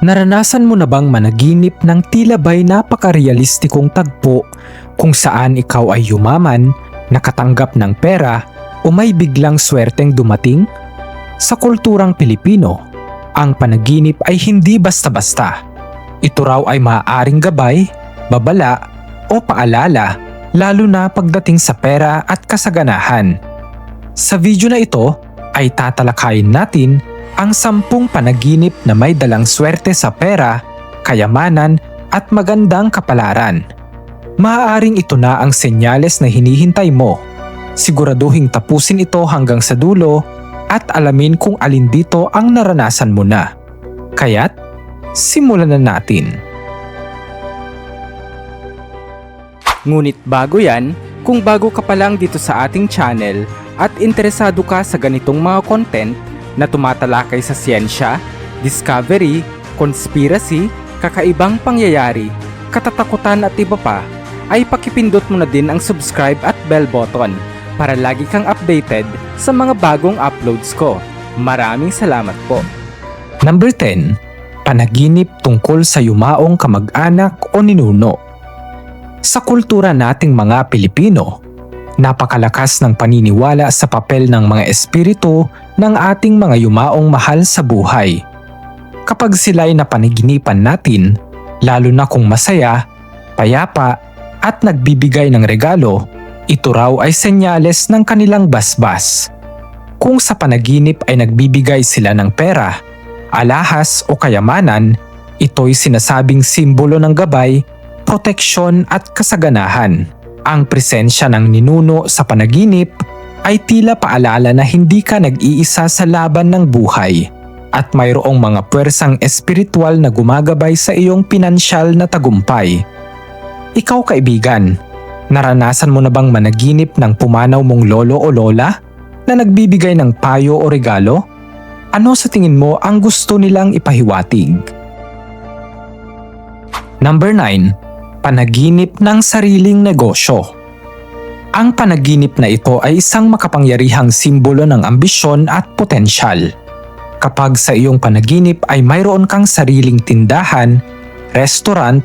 Naranasan mo na bang managinip ng tila ba'y napakarealistikong tagpo kung saan ikaw ay yumaman, nakatanggap ng pera o may biglang swerteng dumating? Sa kulturang Pilipino, ang panaginip ay hindi basta-basta. Ito raw ay maaaring gabay, babala o paalala lalo na pagdating sa pera at kasaganahan. Sa video na ito ay tatalakayin natin ang sampung panaginip na may dalang swerte sa pera, kayamanan at magandang kapalaran. Maaaring ito na ang senyales na hinihintay mo. Siguraduhin tapusin ito hanggang sa dulo at alamin kung alin dito ang naranasan mo na. Kaya't, simulan na natin. Ngunit bago yan, kung bago ka pa lang dito sa ating channel at interesado ka sa ganitong mga content na tumatalakay sa siyensya, discovery, conspiracy, kakaibang pangyayari, katatakutan at iba pa, ay pakipindot mo na din ang subscribe at bell button para lagi kang updated sa mga bagong uploads ko. Maraming salamat po. Number 10. Panaginip tungkol sa yumaong kamag-anak o ninuno. Sa kultura nating mga Pilipino, napakalakas ng paniniwala sa papel ng mga espiritu ng ating mga yumaong mahal sa buhay. Kapag sila'y napaniginipan natin, lalo na kung masaya, payapa at nagbibigay ng regalo, ito raw ay senyales ng kanilang basbas. Kung sa panaginip ay nagbibigay sila ng pera, alahas o kayamanan, ito'y sinasabing simbolo ng gabay, proteksyon at kasaganahan. Ang presensya ng ninuno sa panaginip ay tila paalala na hindi ka nag-iisa sa laban ng buhay at mayroong mga puwersang espiritual na gumagabay sa iyong pinansyal na tagumpay. Ikaw kaibigan, naranasan mo na bang managinip ng pumanaw mong lolo o lola na nagbibigay ng payo o regalo? Ano sa tingin mo ang gusto nilang ipahiwatig? Number 9. Panaginip ng sariling negosyo. Ang panaginip na ito ay isang makapangyarihang simbolo ng ambisyon at potensyal. Kapag sa iyong panaginip ay mayroon kang sariling tindahan, restaurant,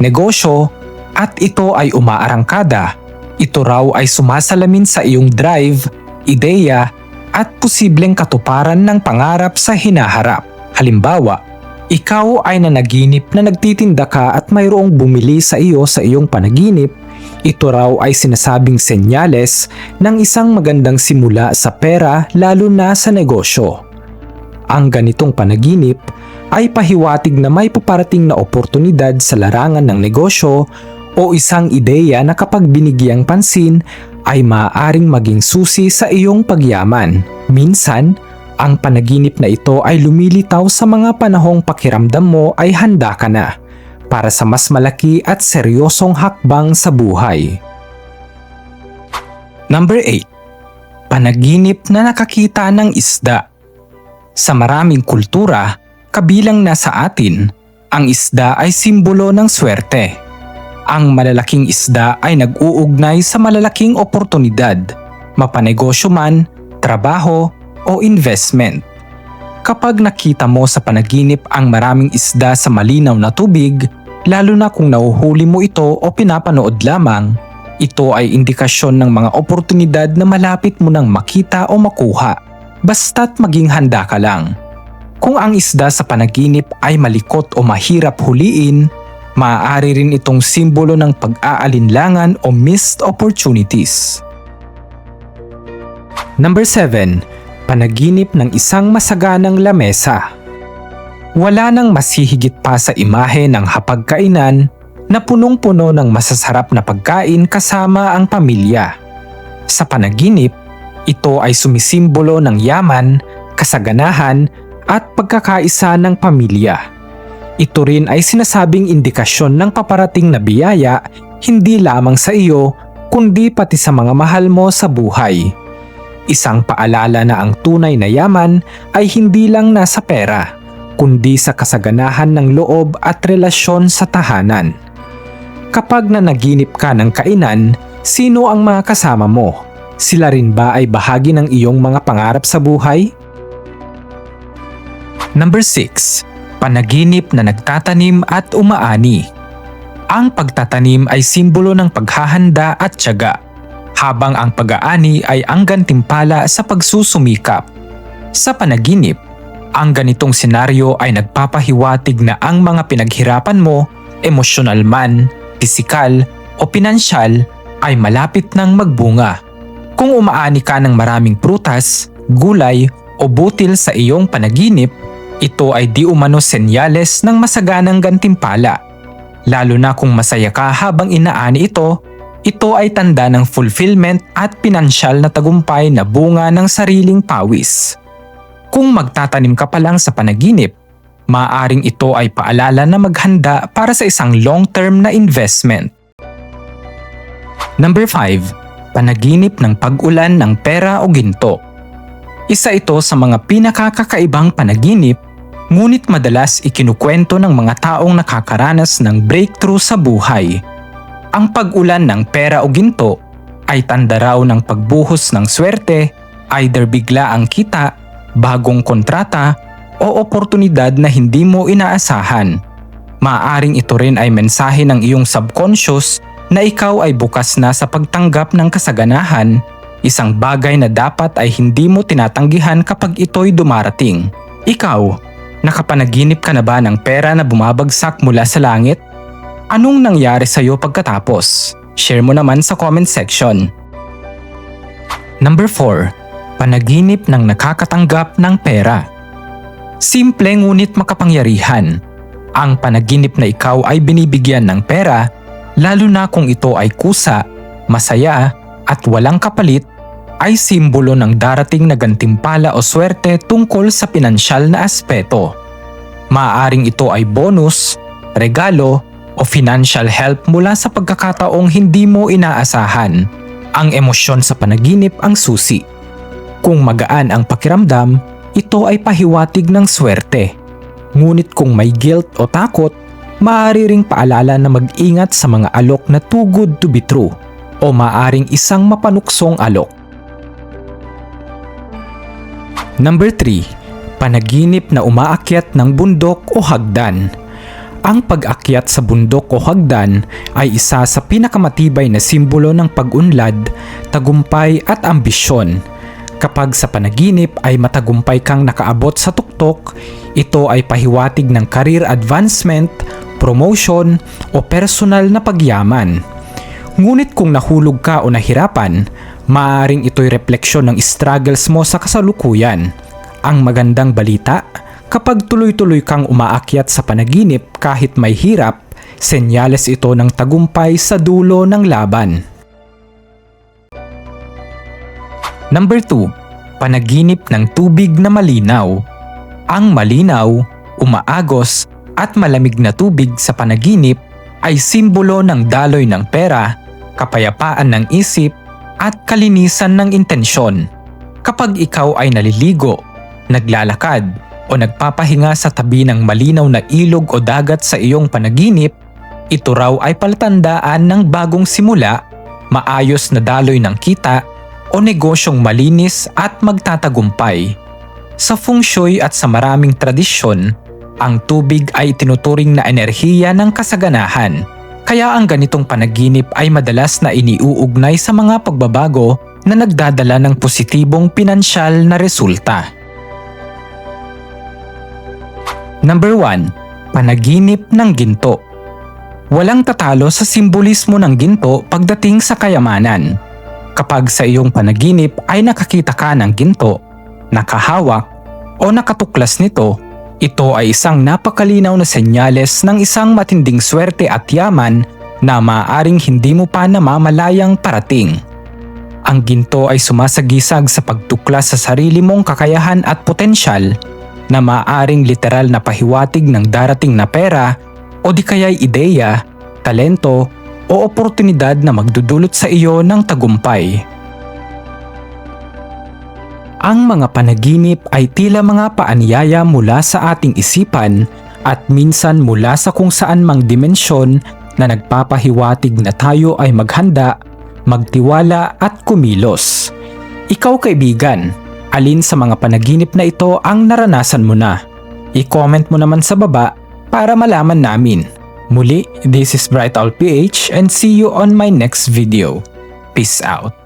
negosyo, at ito ay umaarangkada, ito raw ay sumasalamin sa iyong drive, ideya, at posibleng katuparan ng pangarap sa hinaharap. Halimbawa, ikaw ay nanaginip na nagtitinda ka at mayroong bumili sa iyo sa iyong panaginip, ito raw ay sinasabing senyales ng isang magandang simula sa pera lalo na sa negosyo. Ang ganitong panaginip ay pahiwatig na may paparating na oportunidad sa larangan ng negosyo o isang ideya na kapag binigyang pansin ay maaaring maging susi sa iyong pagyaman. Minsan, ang panaginip na ito ay lumilitaw sa mga panahong pakiramdam mo ay handa ka na para sa mas malaki at seryosong hakbang sa buhay. Number 8. Panaginip na nakakita ng isda. Sa maraming kultura, kabilang na sa atin, ang isda ay simbolo ng swerte. Ang malalaking isda ay nag-uugnay sa malalaking oportunidad, mapanegosyo man, trabaho o investment. Kapag nakita mo sa panaginip ang maraming isda sa malinaw na tubig, lalo na kung nauhuli mo ito o pinapanood lamang, ito ay indikasyon ng mga oportunidad na malapit mo nang makita o makuha, basta't maging handa ka lang. Kung ang isda sa panaginip ay malikot o mahirap huliin, maaari rin itong simbolo ng pag-aalinlangan o missed opportunities. Number 7 panaginip ng isang masaganang lamesa. Wala nang masihigit pa sa imahe ng hapagkainan na punong-puno ng masasarap na pagkain kasama ang pamilya. Sa panaginip, ito ay sumisimbolo ng yaman, kasaganahan at pagkakaisa ng pamilya. Ito rin ay sinasabing indikasyon ng paparating na biyaya hindi lamang sa iyo kundi pati sa mga mahal mo sa buhay. Isang paalala na ang tunay na yaman ay hindi lang nasa pera, kundi sa kasaganahan ng loob at relasyon sa tahanan. Kapag nanaginip ka ng kainan, sino ang mga kasama mo? Sila rin ba ay bahagi ng iyong mga pangarap sa buhay? Number 6. Panaginip na nagtatanim at umaani. Ang pagtatanim ay simbolo ng paghahanda at tiyaga, habang ang pag-aani ay ang gantimpala sa pagsusumikap. Sa panaginip, ang ganitong senaryo ay nagpapahiwatig na ang mga pinaghirapan mo, emosyonal man, pisikal o pinansyal ay malapit ng magbunga. Kung umaani ka ng maraming prutas, gulay o butil sa iyong panaginip, ito ay di umano senyales ng masaganang gantimpala. Lalo na kung masaya ka habang inaani ito, ito ay tanda ng fulfillment at pinansyal na tagumpay na bunga ng sariling pawis. Kung magtatanim ka pa lang sa panaginip, maaaring ito ay paalala na maghanda para sa isang long-term na investment. Number 5. Panaginip ng pag-ulan ng pera o ginto. Isa ito sa mga pinakakakaibang panaginip ngunit madalas ikinukwento ng mga taong nakakaranas ng breakthrough sa buhay. Ang pag-ulan ng pera o ginto ay tanda raw ng pagbuhos ng swerte, either bigla ang kita bagong kontrata o oportunidad na hindi mo inaasahan. Maaring ito rin ay mensahe ng iyong subconscious na ikaw ay bukas na sa pagtanggap ng kasaganahan, isang bagay na dapat ay hindi mo tinatanggihan kapag ito'y dumarating. Ikaw, nakapanaginip ka na ba ng pera na bumabagsak mula sa langit? Anong nangyari sa iyo pagkatapos? Share mo naman sa comment section. Number 4 panaginip ng nakakatanggap ng pera. Simple ngunit makapangyarihan. Ang panaginip na ikaw ay binibigyan ng pera, lalo na kung ito ay kusa, masaya, at walang kapalit, ay simbolo ng darating na gantimpala o swerte tungkol sa pinansyal na aspeto. Maaaring ito ay bonus, regalo, o financial help mula sa pagkakataong hindi mo inaasahan. Ang emosyon sa panaginip ang susi. Kung magaan ang pakiramdam, ito ay pahiwatig ng swerte. Ngunit kung may guilt o takot, maaari ring paalala na mag-ingat sa mga alok na too good to be true o maaring isang mapanuksong alok. Number 3. Panaginip na umaakyat ng bundok o hagdan. Ang pag-akyat sa bundok o hagdan ay isa sa pinakamatibay na simbolo ng pag-unlad, tagumpay at ambisyon Kapag sa panaginip ay matagumpay kang nakaabot sa tuktok, ito ay pahiwatig ng career advancement, promotion o personal na pagyaman. Ngunit kung nahulog ka o nahirapan, maaaring ito'y refleksyon ng struggles mo sa kasalukuyan. Ang magandang balita, kapag tuloy-tuloy kang umaakyat sa panaginip kahit may hirap, senyales ito ng tagumpay sa dulo ng laban. Number 2. Panaginip ng tubig na malinaw. Ang malinaw, umaagos at malamig na tubig sa panaginip ay simbolo ng daloy ng pera, kapayapaan ng isip at kalinisan ng intensyon. Kapag ikaw ay naliligo, naglalakad o nagpapahinga sa tabi ng malinaw na ilog o dagat sa iyong panaginip, ito raw ay palatandaan ng bagong simula, maayos na daloy ng kita o negosyong malinis at magtatagumpay. Sa feng shui at sa maraming tradisyon, ang tubig ay tinuturing na enerhiya ng kasaganahan. Kaya ang ganitong panaginip ay madalas na iniuugnay sa mga pagbabago na nagdadala ng positibong pinansyal na resulta. Number 1. Panaginip ng ginto Walang tatalo sa simbolismo ng ginto pagdating sa kayamanan kapag sa iyong panaginip ay nakakita ka ng ginto, nakahawak o nakatuklas nito, ito ay isang napakalinaw na senyales ng isang matinding swerte at yaman na maaaring hindi mo pa namamalayang parating. Ang ginto ay sumasagisag sa pagtuklas sa sarili mong kakayahan at potensyal na maaaring literal na pahiwatig ng darating na pera o di kaya'y ideya, talento o oportunidad na magdudulot sa iyo ng tagumpay. Ang mga panaginip ay tila mga paanyaya mula sa ating isipan at minsan mula sa kung saan mang dimensyon na nagpapahiwatig na tayo ay maghanda, magtiwala at kumilos. Ikaw kaibigan, alin sa mga panaginip na ito ang naranasan mo na? I-comment mo naman sa baba para malaman namin. Muli, this is Bright Owl PH and see you on my next video. Peace out.